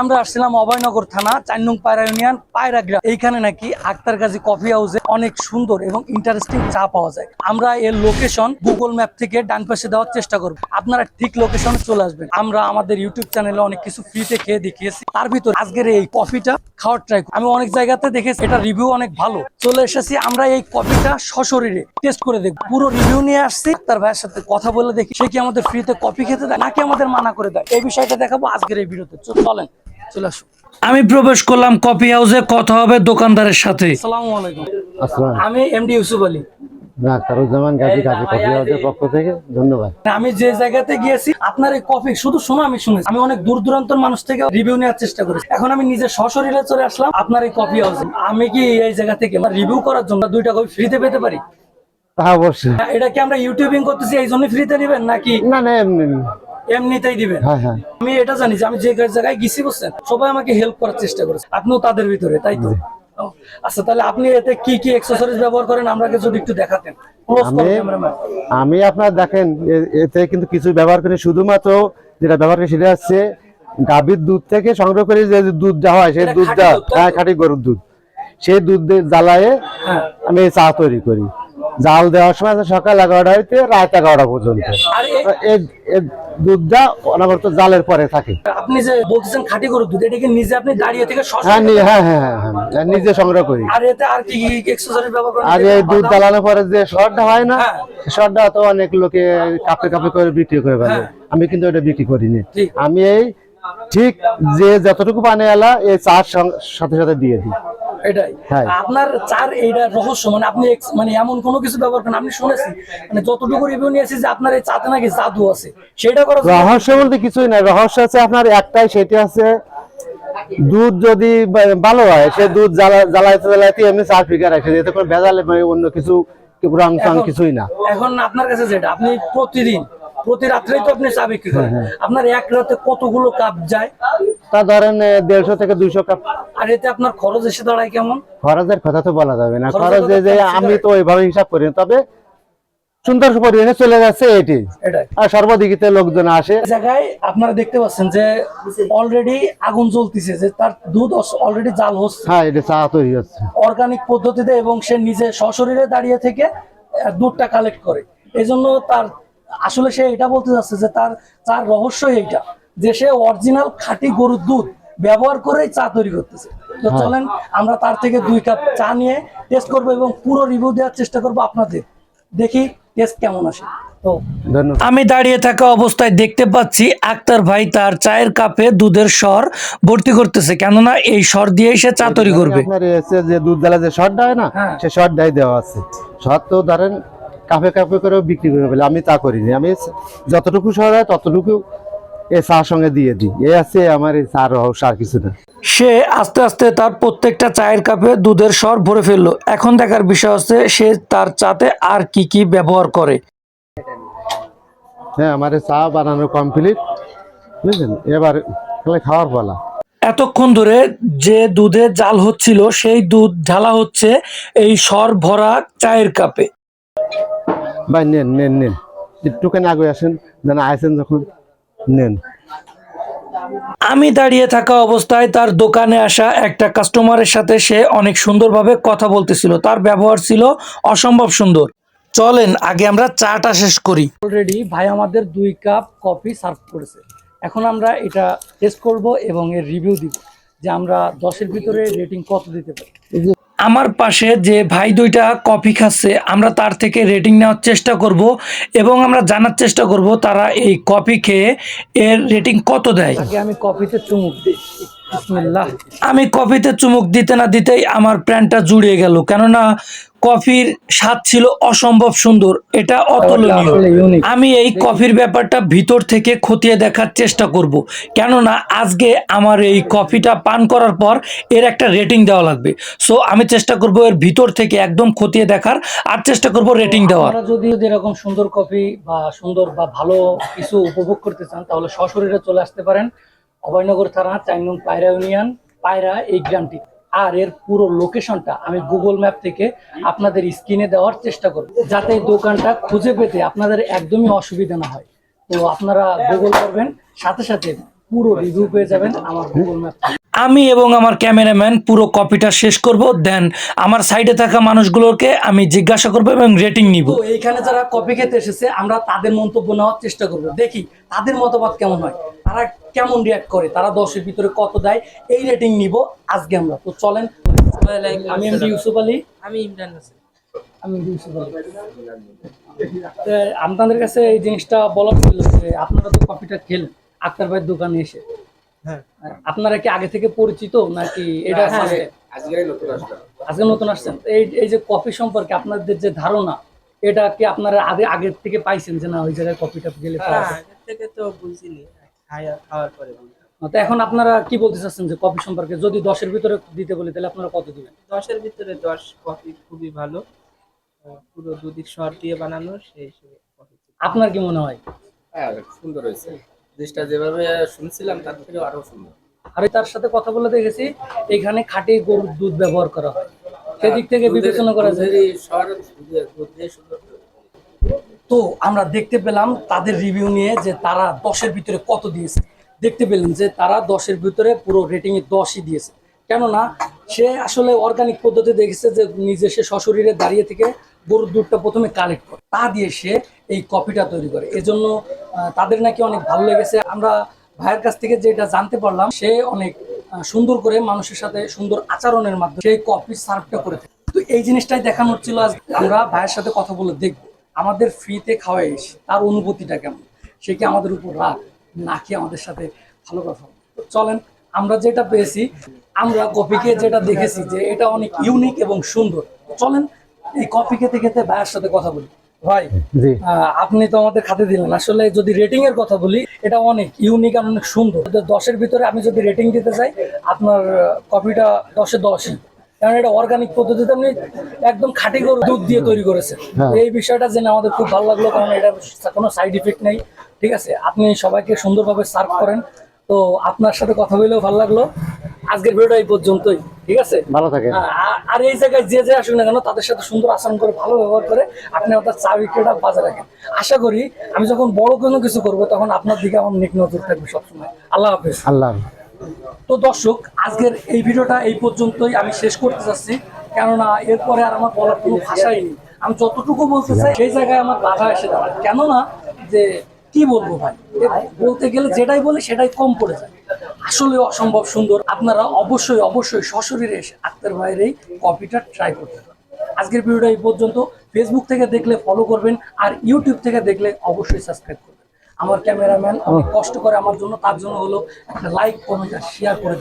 আমরা আসছিলাম অভয়নগর থানা, চার নং পায়রা ইউনিয়ন, পায়রা গ্রাম। এইখানে নাকি আক্তার গাজী কফি হাউসে অনেক সুন্দর এবং ইন্টারেস্টিং চা পাওয়া যায়। আমরা এর লোকেশন গুগল ম্যাপ থেকে ডান পাশে দেওয়ার চেষ্টা করব। আপনারা ঠিক লোকেশনে চলে আসবেন। আমরা আমাদের ইউটিউব চ্যানেলে অনেক কিছু ফ্রিতে খেয়ে দেখিয়েছি। তার ভিতর আজকের এই কফিটা খাওয়ার ট্রাই আমি অনেক জায়গাতে দেখেছি, এটা রিভিউ অনেক ভালো। চলে এসেছি আমরা এই কফিটা সশরীরে টেস্ট করে দেখব। পুরো রিভিউ নিয়ে আসছি তার ভাইয়ের সাথে কথা বলে দেখি, সে কি আমাদের ফ্রিতে কফি খেতে দেয়, নাকি আমাদের মানা করে দেয়। এই বিষয়টা দেখাবো আজকের এই ভিডিওতে চল- চলেন। চলে আসুন আমি প্রবেশ করলাম কপি হাউসে কথা হবে দোকানদারের সাথে। আসসালামু আলাইকুম। আসসালাম। আমি এমডি ইউসুফ আলী। ডাক্তারুজ্জামান গাজী গাজী কফি হাউসের পক্ষ থেকে ধন্যবাদ। আমি যে জায়গাতে গিয়েছি আপনার এই কফি শুধু শোনা আমি শুনেছি। আমি অনেক দূর দূরান্তর মানুষ থেকে রিভিউ নেওয়ার চেষ্টা করেছি। এখন আমি নিজে সশরীরে চলে আসলাম আপনার এই কফি হাউসে। আমি কি এই জায়গা থেকে রিভিউ করার জন্য দুইটা কফি ফ্রিতে পেতে পারি? তা অবশ্যই। এটা কি আমরা ইউটিউবিং করতেছি এই জন্য ফ্রিতে দিবেন নাকি? না না এমনি। এমনিতেই দিবেন হ্যাঁ হ্যাঁ। আমি এটা জানি যে আমি যে জায়গায় গেছি বলছেন সবাই আমাকে হেল্প করার চেষ্টা করেছে। আপনিও তাদের ভিতরে তাই তো? আচ্ছা তাহলে আপনি এতে কি কি এক্সেসরিজ ব্যবহার করেন? আমাকে যদি একটু দেখাতেন। আমি আপনার দেখেন এতে কিন্তু কিছু ব্যবহার করি। শুধুমাত্র যেটা ব্যবহার করি সেটা হচ্ছে গাভীর দুধ থেকে সংগ্রহ করে যে দুধটা হয় সেই দুধটা দুধ, হ্যাঁ খাঁটি গরুর দুধ। সেই দুধ দিয়ে জ্বালায়ে হ্যাঁ। আমি চা তৈরি করি। জাল দেওয়ার সময় সকাল এগারোটা হইতে রাত এগারোটা পর্যন্ত। দুধটা অনবরত জালের পরে থাকে। আপনি যে বলতেছেন খাঁটি গরুর দুধ এটা কি নিজে আপনি দাঁড়িয়ে থেকে হ্যাঁ হ্যাঁ হ্যাঁ হ্যাঁ হ্যাঁ নিজে সংগ্রহ করি। আর এতে আর কি এক্সেসরিজ ব্যবহার করেন? আর এই দুধ জ্বালানোর পরে যে শর্টটা হয় না হ্যাঁ। শর্টটা তো অনেক লোকে কাপে কাপে করে বিক্রি করে ফেলে। হ্যাঁ। আমি কিন্তু এটা বিক্রি করিনি। আমি এই ঠিক যে যতটুকু পানি এলা এই চার সাথে সাথে দিয়ে দিই। এটাই। হ্যাঁ। আপনার চার এইটা রহস্য মানে আপনি মানে এমন কোনো কিছু ব্যবহার করেন আপনি শুনেছি মানে যতটুকু রিভিউ নিয়েছি যে আপনার এই চাতে নাকি জাদু আছে সেটা করা রহস্য বলতে কিছুই না রহস্য আছে আপনার একটাই সেটি আছে দুধ যদি ভালো হয় সে দুধ জ্বালাইতে জ্বালাইতে এমনি চার ফিগার আসে এতে কোনো ভেজালে মানে অন্য কিছু রং টং কিছুই না। এখন আপনার কাছে যেটা আপনি প্রতিদিন প্রতি রাত্রেই তো আপনি চা বিক্রি করেন। হ্যাঁ, আপনার এক রাতে কতগুলো কাপ যায়? তা ধরেন দেড়শো থেকে দুইশো কাপ। আর এতে আপনার খরচ এসে দাঁড়ায় কেমন? খরচের কথা তো বলা যাবে না। খরচ যে আমি তো ওইভাবে হিসাব করি তবে সুন্দর পরিবেশে চলে যাচ্ছে এটি। আর সর্বদিকিতে লোকজন আসে। জায়গায় আপনারা দেখতে পাচ্ছেন যে অলরেডি আগুন জ্বলতিছে যে তার দুধ অলরেডি জাল হচ্ছে। হ্যাঁ এটা চা তৈরি হচ্ছে। অর্গানিক পদ্ধতিতে এবং সে নিজে সশরীরে দাঁড়িয়ে থেকে দুধটা কালেক্ট করে। এই জন্য তার আসলে সে এটা বলতে যাচ্ছে যে তার তার রহস্য এইটা। যে সে অরিজিনাল খাঁটি গরুর দুধ ব্যবহার করেই চা তৈরি করতেছে। তো চলেন আমরা তার থেকে দুই কাপ চা নিয়ে টেস্ট করব এবং পুরো রিভিউ দেওয়ার চেষ্টা করব আপনাদের। দেখি টেস্ট কেমন আসে। তো আমি দাঁড়িয়ে থাকা অবস্থায় দেখতে পাচ্ছি আক্তার ভাই তার চায়ের কাপে দুধের স্বর ভর্তি করতেছে। কেননা এই স্বর দিয়ে সে চা তৈরি করবে। যে দুধ জ্বালা যে শর্টটা হয় না সে সে দেয় দেওয়া আছে। শর্ট তো ধরেন কাপে কাপে করেও বিক্রি করে ফেলে। আমি তা করিনি। আমি যতটুকু শহর হয় ততটুকু এ চার সঙ্গে দিয়ে দিই। এ আছে আমার এই চার রহস্য আর কিছু না সে আস্তে আস্তে তার প্রত্যেকটা চায়ের কাপে দুধের স্বর ভরে ফেলল। এখন দেখার বিষয় হচ্ছে সে তার চাতে আর কি কি ব্যবহার করে। হ্যাঁ আমার চা বানানো কমপ্লিট বুঝলেন? এবার খাওয়ার পালা। এতক্ষণ ধরে যে দুধে জাল হচ্ছিল সেই দুধ ঢালা হচ্ছে এই সর ভরা চায়ের কাপে। ভাই নেন নেন নেন। একটুখানি আগে আসেন যেন আইসেন যখন। নেন। আমি দাঁড়িয়ে থাকা অবস্থায় তার দোকানে আসা একটা কাস্টমারের সাথে সে অনেক সুন্দরভাবে কথা বলতেছিল। তার ব্যবহার ছিল অসম্ভব সুন্দর। চলেন আগে আমরা চাটা শেষ করি। অলরেডি ভাই আমাদের দুই কাপ কফি সার্ভ করেছে। এখন আমরা এটা টেস্ট করব এবং এর রিভিউ দিব যে আমরা দশের ভিতরে রেটিং কত দিতে পারি। আমার পাশে যে ভাই দুইটা কফি খাচ্ছে, আমরা তার থেকে রেটিং নেওয়ার চেষ্টা করব এবং আমরা জানার চেষ্টা করব তারা এই কফি খেয়ে এর রেটিং কত দেয় আমি কফিতে চুমুক দিই। আমি কফিতে চুমুক দিতে না দিতেই আমার প্যান্টটা জুড়িয়ে গেল কেননা কফির স্বাদ ছিল অসম্ভব সুন্দর এটা অতুলনীয়। আমি এই কফির ব্যাপারটা ভিতর থেকে খতিয়ে দেখার চেষ্টা করব কেননা আজকে আমার এই কফিটা পান করার পর এর একটা রেটিং দেওয়া লাগবে। সো আমি চেষ্টা করব এর ভিতর থেকে একদম খতিয়ে দেখার আর চেষ্টা করব রেটিং দেওয়ার। যদি যদি এরকম সুন্দর কফি বা সুন্দর বা ভালো কিছু উপভোগ করতে চান তাহলে সশরীরে চলে আসতে পারেন। অভয়নগর থানা চার নং পায়রা ইউনিয়ন, পায়রা এই গ্রামটি। আর এর পুরো লোকেশনটা আমি গুগল ম্যাপ থেকে আপনাদের স্ক্রিনে দেওয়ার চেষ্টা করব। যাতে দোকানটা খুঁজে পেতে আপনাদের একদমই অসুবিধা না হয়। তো আপনারা গুগল করবেন, সাথে সাথে পুরো রিভিউ পেয়ে যাবেন আমার গুগল ম্যাপ আমি এবং আমার ক্যামেরাম্যান পুরো কপিটা শেষ করব দেন আমার সাইডে থাকা মানুষগুলোকে আমি জিজ্ঞাসা করব এবং রেটিং নিব। তো এইখানে যারা কপি খেতে এসেছে আমরা তাদের মন্তব্য নেওয়ার চেষ্টা করব। দেখি তাদের মতামত কেমন হয়? তারা কেমন রিয়াক্ট করে? তারা দশের ভিতরে কত দেয়? এই রেটিং নিব আজকে আমরা। তো চলেন আমি এমডি ইউসুফ আলী। আমি ইমরান হোসেন। আমি ইউসুফ আলী। আপনাদের কাছে এই জিনিসটা বলার ছিল যে আপনারা তো কপিটা খেলেন আক্তার ভাইয়ের দোকানে এসে। আপনারা কি আগে থেকে পরিচিত নাকি এটা হ্যাঁ, আজকে নতুন আসছেন। এই এই যে কফি সম্পর্কে আপনাদের যে ধারণা এটা কি আপনারা আগে আগের থেকে পাইছেন যে না ওই জায়গায় কফিটা গেলে হ্যাঁ, থেকে তো বুঝিনি। খাওয়ার পরে তো এখন আপনারা কি বলতে চাচ্ছেন যে কফি সম্পর্কে? যদি দশের ভিতরে দিতে বলি তাহলে আপনারা কত দিবেন? দশের ভিতরে দশ কফি খুবই ভালো। পুরো দুদিক শহর দিয়ে বানানো সেই হিসেবে কফি। আপনার কি মনে হয়? হ্যাঁ সুন্দর হয়েছে। জিনিসটা যেভাবে শুনছিলাম তার থেকে আরও সুন্দর। আর তার সাথে কথা বলে দেখেছি এখানে খাঁটি গরুর দুধ ব্যবহার করা হয়। সেদিক থেকে বিবেচনা করা যায়। শহরের দুধ দিয়ে সুন্দর। তো আমরা দেখতে পেলাম তাদের রিভিউ নিয়ে যে তারা দশের ভিতরে কত দিয়েছে। দেখতে পেলেন যে তারা দশের ভিতরে পুরো রেটিং এ দশই দিয়েছে। কেননা সে আসলে অর্গানিক পদ্ধতি দেখেছে যে নিজে সে সশরীরে দাঁড়িয়ে থেকে গরুর দুধটা প্রথমে কালেক্ট করে। তা দিয়ে সে এই কপিটা তৈরি করে। এজন্য তাদের নাকি অনেক ভালো লেগেছে। আমরা ভাইয়ের কাছ থেকে যেটা জানতে পারলাম, সে অনেক সুন্দর করে মানুষের সাথে সুন্দর আচরণের মাধ্যমে সেই কপি সার্ভটা করে থাকে। তো এই জিনিসটাই দেখানোর ছিল আজ। আমরা ভাইয়ের সাথে কথা বলে দেখব, আমাদের ফ্রিতে খাওয়াই এসে তার অনুভূতিটা কেমন? সে কি আমাদের উপর রাগ, নাকি আমাদের সাথে ভালো কথা চলেন, আমরা যেটা পেয়েছি, আমরা কপিকে যেটা দেখেছি যে এটা অনেক ইউনিক এবং সুন্দর। চলেন এই কপি খেতে খেতে ভাইয়ের সাথে কথা বলি। ভাই আপনি তো আমাদের খাতে দিলেন। আসলে যদি রেটিং এর কথা বলি এটা অনেক ইউনিক আর অনেক সুন্দর। দশের ভিতরে আমি যদি রেটিং দিতে চাই আপনার কপিটা দশে দশই। কারণ এটা অর্গানিক পদ্ধতিতে আপনি একদম খাঁটি গরু দুধ দিয়ে তৈরি করেছেন। হ্যাঁ। এই বিষয়টা জেনে আমাদের খুব ভালো লাগল কারণ এটা কোনো সাইড ইফেক্ট নেই। ঠিক আছে? আপনি সবাইকে সুন্দরভাবে সার্ভ করেন। তো আপনার সাথে কথা বলেও ভালো লাগল। আজকের ভিডিওটা এই পর্যন্তই। ঠিক আছে? ভালো থাকে আর এই জায়গায় যে যে আসুক না কেন তাদের সাথে সুন্দর আচরণ করে ভালো ব্যবহার করে আপনি আপনার চা বিক্রিটা বাজার রাখেন। আশা করি আমি যখন বড় কোনো কিছু করব তখন আপনার দিকে আমার নেক নজর থাকবে সবসময়। আল্লাহ হাফেজ। আল্লাহ তো দর্শক আজকের এই ভিডিওটা এই পর্যন্তই আমি শেষ করতে চাচ্ছি। কেননা এরপরে আর আমার বলার কোনো ভাষাই নেই। আমি যতটুকু বলতে চাই সেই জায়গায় আমার বাধা এসে দাঁড়ায়। কেননা যে কি বলব ভাই? বলতে গেলে যেটাই বলে সেটাই কম পড়ে যায়। আসলে অসম্ভব সুন্দর। আপনারা অবশ্যই অবশ্যই সশরীরে এসে আক্তার ভাইয়ের এই কপিটা ট্রাই করতে পারেন। আজকের ভিডিওটা এই পর্যন্ত। ফেসবুক থেকে দেখলে ফলো করবেন আর ইউটিউব থেকে দেখলে অবশ্যই সাবস্ক্রাইব করবেন। আমার ক্যামেরাম্যান অনেক কষ্ট করে আমার জন্য, তার জন্য হলো একটা লাইক কমেন্ট আর শেয়ার করে।